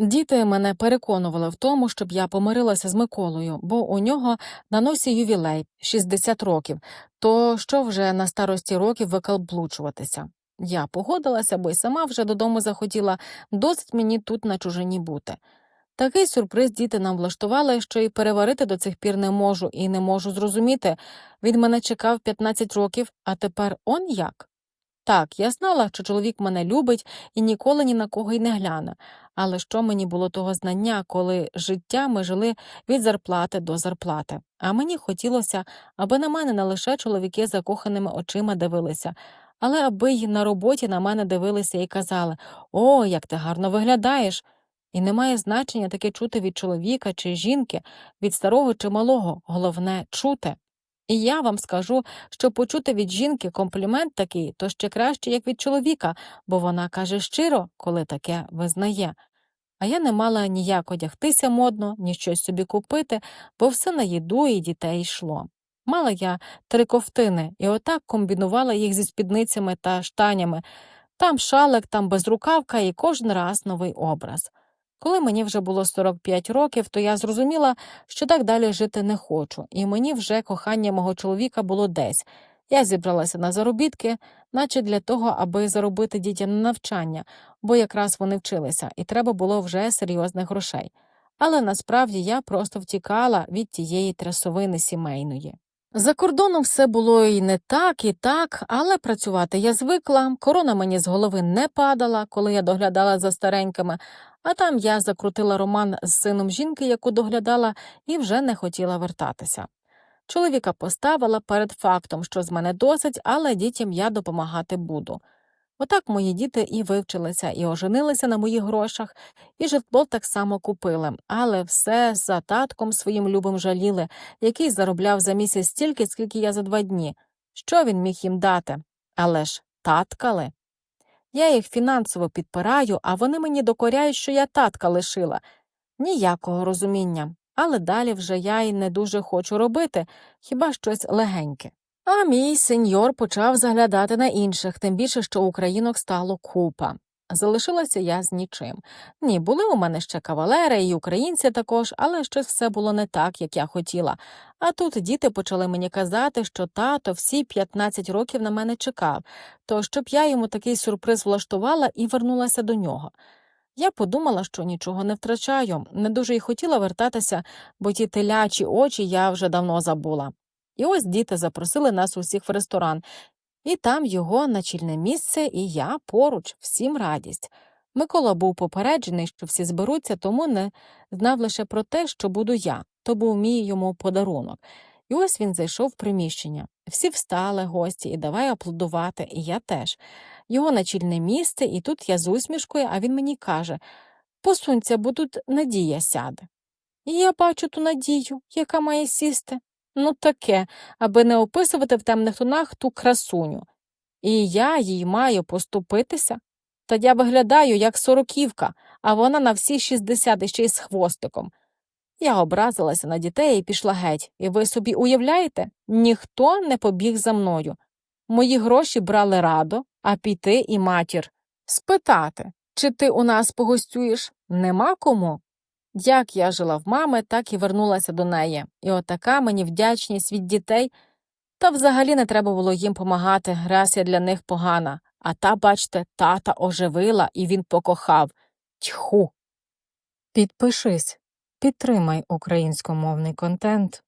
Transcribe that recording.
Діти мене переконували в тому, щоб я помирилася з Миколою, бо у нього на носі ювілей 60 років, то що вже на старості років викалблучуватися. Я погодилася, бо й сама вже додому захотіла, досить мені тут на чужині бути. Такий сюрприз діти нам влаштували, що й переварити до цих пір не можу і не можу зрозуміти. Він мене чекав 15 років, а тепер он як? Так, я знала, що чоловік мене любить і ніколи ні на кого й не гляне. Але що мені було того знання, коли життя ми жили від зарплати до зарплати? А мені хотілося, аби на мене не лише чоловіки закоханими очима дивилися, але аби й на роботі на мене дивилися і казали О, як ти гарно виглядаєш. І немає значення таке чути від чоловіка чи жінки, від старого чи малого, головне чути. І я вам скажу, що почути від жінки комплімент такий, то ще краще, як від чоловіка, бо вона каже щиро, коли таке визнає. А я не мала ніяк одягтися модно, ні щось собі купити, бо все на їду і дітей йшло. Мала я три ковтини і отак комбінувала їх зі спідницями та штанями. Там шалик, там безрукавка і кожен раз новий образ. Коли мені вже було 45 років, то я зрозуміла, що так далі жити не хочу, і мені вже кохання мого чоловіка було десь. Я зібралася на заробітки, наче для того, аби заробити дітям на навчання, бо якраз вони вчилися, і треба було вже серйозних грошей. Але насправді я просто втікала від тієї трясовини сімейної. За кордоном все було і не так, і так, але працювати я звикла, корона мені з голови не падала, коли я доглядала за старенькими, а там я закрутила роман з сином жінки, яку доглядала, і вже не хотіла вертатися. Чоловіка поставила перед фактом, що з мене досить, але дітям я допомагати буду. Отак мої діти і вивчилися, і оженилися на моїх грошах, і житло так само купили, але все за татком своїм любим жаліли, який заробляв за місяць стільки, скільки я за два дні. Що він міг їм дати? Але ж таткали. Я їх фінансово підпираю, а вони мені докоряють, що я татка лишила. Ніякого розуміння. Але далі вже я й не дуже хочу робити, хіба щось легеньке. А мій сеньор почав заглядати на інших, тим більше, що українок стало купа. Залишилася я з нічим. Ні, були у мене ще кавалери і українці також, але щось все було не так, як я хотіла. А тут діти почали мені казати, що тато всі 15 років на мене чекав, то щоб я йому такий сюрприз влаштувала і вернулася до нього. Я подумала, що нічого не втрачаю, не дуже й хотіла вертатися, бо ті телячі очі я вже давно забула. І ось діти запросили нас усіх в ресторан, і там його начільне місце, і я поруч, всім радість. Микола був попереджений, що всі зберуться, тому не знав лише про те, що буду я, то був мій йому подарунок. І ось він зайшов в приміщення. Всі встали, гості, і давай аплодувати, і я теж. Його начільне місце, і тут я з усмішкою, а він мені каже Посунься, бо тут Надія сяде. І я бачу ту надію, яка має сісти. Ну, таке, аби не описувати в темних тонах ту красуню. І я їй маю поступитися. Та я виглядаю, як сороківка, а вона на всі шістдесят іще й з хвостиком. Я образилася на дітей і пішла геть, і ви собі уявляєте, ніхто не побіг за мною. Мої гроші брали радо, а піти і матір. Спитати, чи ти у нас погостюєш, нема кому. Як я жила в мами, так і вернулася до неї. І отака мені вдячність від дітей. Та взагалі не треба було їм помагати, раз я для них погана. А та, бачте, тата оживила і він покохав. Тьху. Підпишись, підтримай українськомовний контент.